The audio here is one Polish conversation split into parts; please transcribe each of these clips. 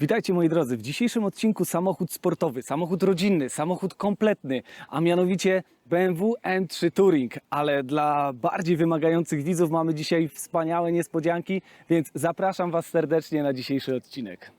Witajcie moi drodzy. W dzisiejszym odcinku samochód sportowy, samochód rodzinny, samochód kompletny, a mianowicie BMW M3 Touring. Ale dla bardziej wymagających widzów mamy dzisiaj wspaniałe niespodzianki, więc zapraszam Was serdecznie na dzisiejszy odcinek.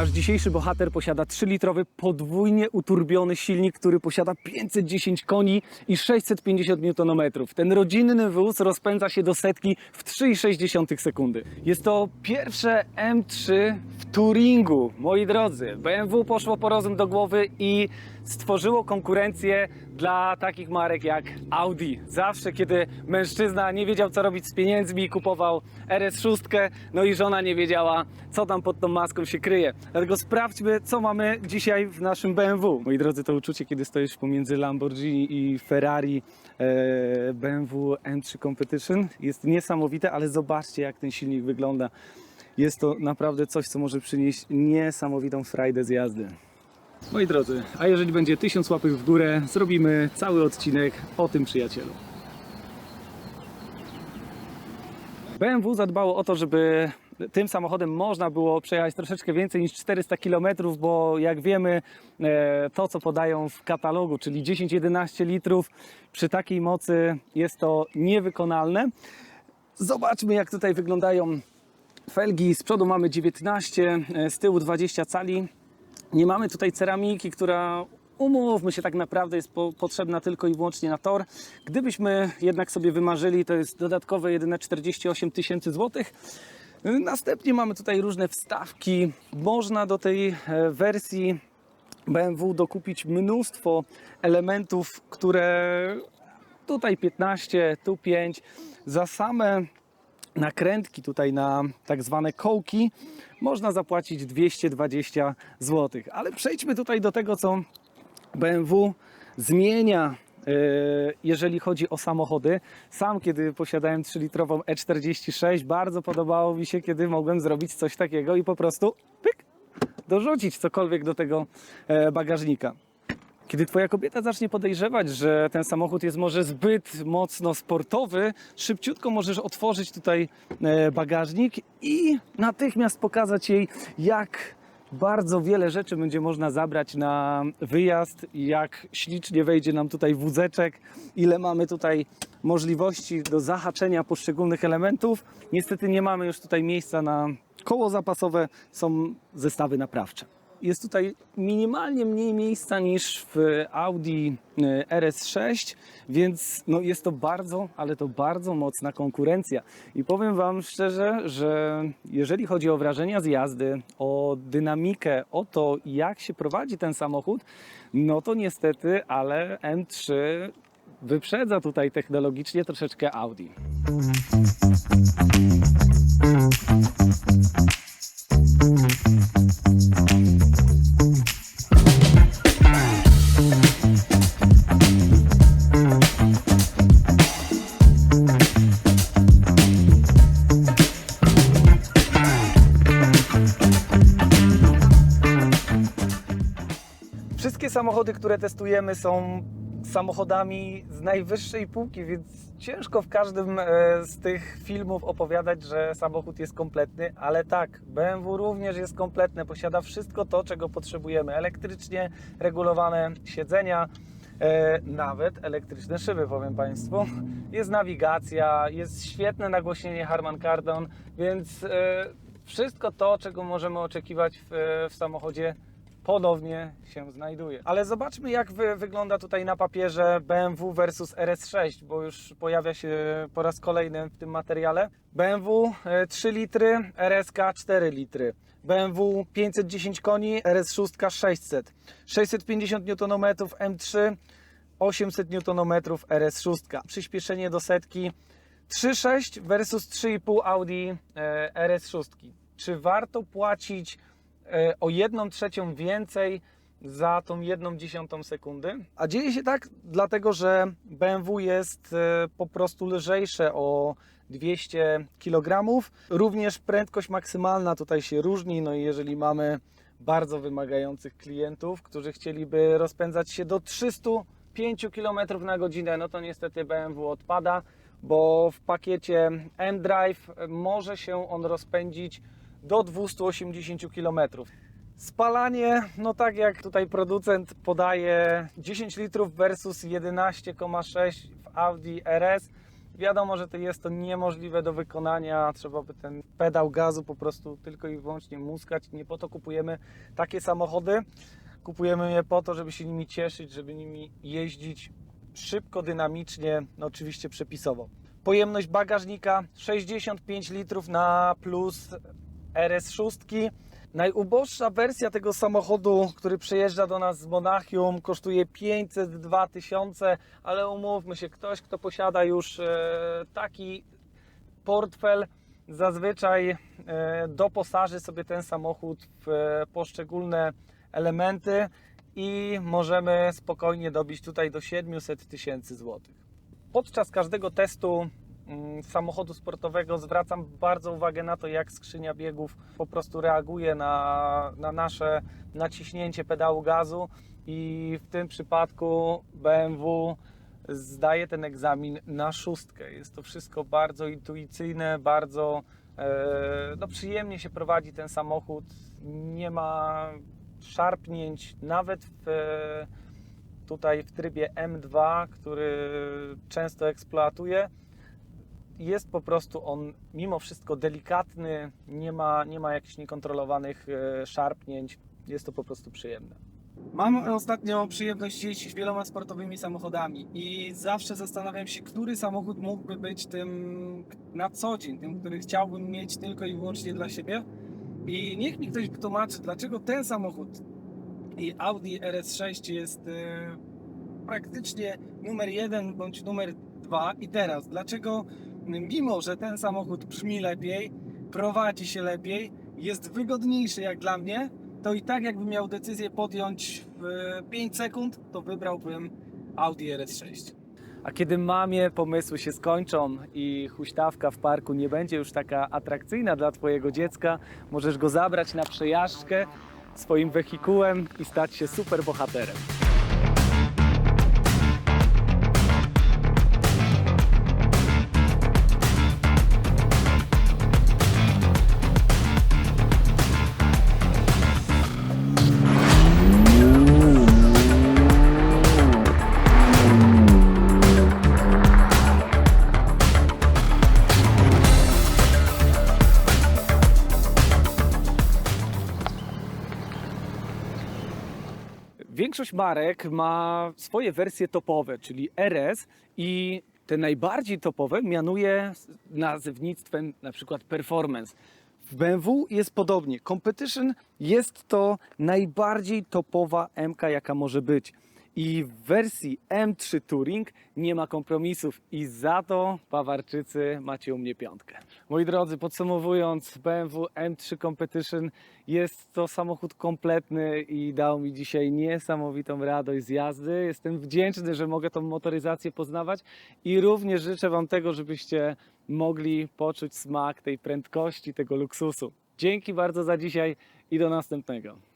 Nasz dzisiejszy bohater posiada 3-litrowy podwójnie uturbiony silnik, który posiada 510 koni i 650 Nm. Ten rodzinny wóz rozpędza się do setki w 3,6 sekundy. Jest to pierwsze M3 w Turingu. Moi drodzy, BMW poszło po rozum do głowy i stworzyło konkurencję dla takich marek jak Audi. Zawsze, kiedy mężczyzna nie wiedział, co robić z pieniędzmi, kupował RS6, no i żona nie wiedziała, co tam pod tą maską się kryje. Dlatego sprawdźmy, co mamy dzisiaj w naszym BMW. Moi drodzy, to uczucie, kiedy stoisz pomiędzy Lamborghini i Ferrari e, BMW M3 Competition jest niesamowite, ale zobaczcie, jak ten silnik wygląda. Jest to naprawdę coś, co może przynieść niesamowitą frajdę z jazdy. Moi drodzy, a jeżeli będzie tysiąc łapek w górę, zrobimy cały odcinek o tym przyjacielu. BMW zadbało o to, żeby tym samochodem można było przejechać troszeczkę więcej niż 400 km, bo jak wiemy, e, to co podają w katalogu, czyli 10-11 litrów, przy takiej mocy jest to niewykonalne. Zobaczmy, jak tutaj wyglądają felgi. Z przodu mamy 19, e, z tyłu 20 cali. Nie mamy tutaj ceramiki, która umówmy się tak naprawdę jest po, potrzebna tylko i wyłącznie na tor. Gdybyśmy jednak sobie wymarzyli, to jest dodatkowe jedyne 48 tysięcy złotych. Następnie mamy tutaj różne wstawki. Można do tej e, wersji BMW dokupić mnóstwo elementów, które tutaj 15, tu 5. Za same nakrętki tutaj na tak zwane kołki można zapłacić 220 zł. Ale przejdźmy tutaj do tego, co BMW zmienia, e, jeżeli chodzi o samochody. Sam, kiedy posiadałem 3-litrową E46, bardzo podobało mi się, kiedy mogłem zrobić coś takiego i po prostu pyk, dorzucić cokolwiek do tego e, bagażnika. Kiedy twoja kobieta zacznie podejrzewać, że ten samochód jest może zbyt mocno sportowy, szybciutko możesz otworzyć tutaj e, bagażnik i natychmiast pokazać jej, jak bardzo wiele rzeczy będzie można zabrać na wyjazd, jak ślicznie wejdzie nam tutaj wózeczek, ile mamy tutaj możliwości do zahaczenia poszczególnych elementów. Niestety nie mamy już tutaj miejsca na koło zapasowe, są zestawy naprawcze. Jest tutaj minimalnie mniej miejsca niż w Audi e, RS6, więc no jest to bardzo, ale to bardzo mocna konkurencja. I powiem Wam szczerze, że jeżeli chodzi o wrażenia z jazdy, o dynamikę, o to jak się prowadzi ten samochód, no to niestety, ale M3 wyprzedza tutaj technologicznie troszeczkę Audi. Wszystkie samochody, które testujemy, są samochodami z najwyższej półki, więc ciężko w każdym e, z tych filmów opowiadać, że samochód jest kompletny, ale tak, BMW również jest kompletne, posiada wszystko to, czego potrzebujemy. Elektrycznie regulowane siedzenia, e, nawet elektryczne szyby, powiem Państwu. Jest nawigacja, jest świetne nagłośnienie Harman Kardon, więc e, wszystko to, czego możemy oczekiwać w, w samochodzie ponownie się znajduje. Ale zobaczmy, jak wy, wygląda tutaj na papierze BMW versus RS6, bo już pojawia się po raz kolejny w tym materiale. BMW e, 3 litry, RSK 4 litry. BMW 510 koni, RS6 600. 650 Nm M3, 800 Nm RS6. Przyspieszenie do setki 3,6 versus 3,5 Audi e, RS6. Czy warto płacić e, o 1 trzecią więcej za tą 1 dziesiątą sekundy? A dzieje się tak dlatego, że BMW jest e, po prostu lżejsze o 200 kg. Również prędkość maksymalna tutaj się różni. No i jeżeli mamy bardzo wymagających klientów, którzy chcieliby rozpędzać się do 305 km na godzinę, no to niestety BMW odpada. bo w pakiecie M-Drive może się on rozpędzić do 280 km. Spalanie, no tak jak tutaj producent podaje 10 litrów versus 11,6 w Audi RS. Wiadomo, że to jest to niemożliwe do wykonania. Trzeba by ten pedał gazu po prostu tylko i wyłącznie muskać. Nie po to kupujemy takie samochody. Kupujemy je po to, żeby się nimi cieszyć, żeby nimi jeździć szybko, dynamicznie, no oczywiście przepisowo. Pojemność bagażnika 65 litrów na plus RS6. Najuboższa wersja tego samochodu, który przejeżdża do nas z Monachium, kosztuje 502 tysiące, ale umówmy się, ktoś, kto posiada już e, taki portfel, zazwyczaj e, doposaży sobie ten samochód w e, poszczególne elementy i możemy spokojnie dobić tutaj do 700 tysięcy złotych. Podczas każdego testu samochodu sportowego zwracam bardzo uwagę na to, jak skrzynia biegów po prostu reaguje na, na nasze naciśnięcie pedału gazu i w tym przypadku BMW zdaje ten egzamin na szóstkę. Jest to wszystko bardzo intuicyjne, bardzo e, no, przyjemnie się prowadzi ten samochód. Nie ma szarpnięć, nawet w, e, tutaj w trybie M2, który często eksploatuję. Jest po prostu on mimo wszystko delikatny, nie ma, nie ma jakichś niekontrolowanych e, szarpnięć. Jest to po prostu przyjemne. Mam ostatnio przyjemność jeździć wieloma sportowymi samochodami i zawsze zastanawiam się, który samochód mógłby być tym na co dzień, tym, który chciałbym mieć tylko i wyłącznie dla siebie. I niech mi ktoś wytłumaczy, dlaczego ten samochód i Audi RS6 jest e, praktycznie numer jeden bądź numer dwa i teraz, dlaczego mimo, że ten samochód brzmi lepiej, prowadzi się lepiej, jest wygodniejszy jak dla mnie, to i tak jakbym miał decyzję podjąć w 5 sekund, to wybrałbym Audi RS6. A kiedy mamie pomysły się skończą i huśtawka w parku nie będzie już taka atrakcyjna dla Twojego dziecka, możesz go zabrać na przejażdżkę swoim wehikułem i stać się super bohaterem. Większość marek ma swoje wersje topowe, czyli RS i te najbardziej topowe mianuje nazewnictwem na przykład performance. W BMW jest podobnie. Competition jest to najbardziej topowa MK, jaka może być. I w wersji M3 Touring nie ma kompromisów i za to Bawarczycy macie u mnie piątkę. Moi drodzy, podsumowując, BMW M3 Competition jest to samochód kompletny i dał mi dzisiaj niesamowitą radość z jazdy. Jestem wdzięczny, że mogę tą motoryzację poznawać i również życzę Wam tego, żebyście mogli poczuć smak tej prędkości, tego luksusu. Dzięki bardzo za dzisiaj i do następnego.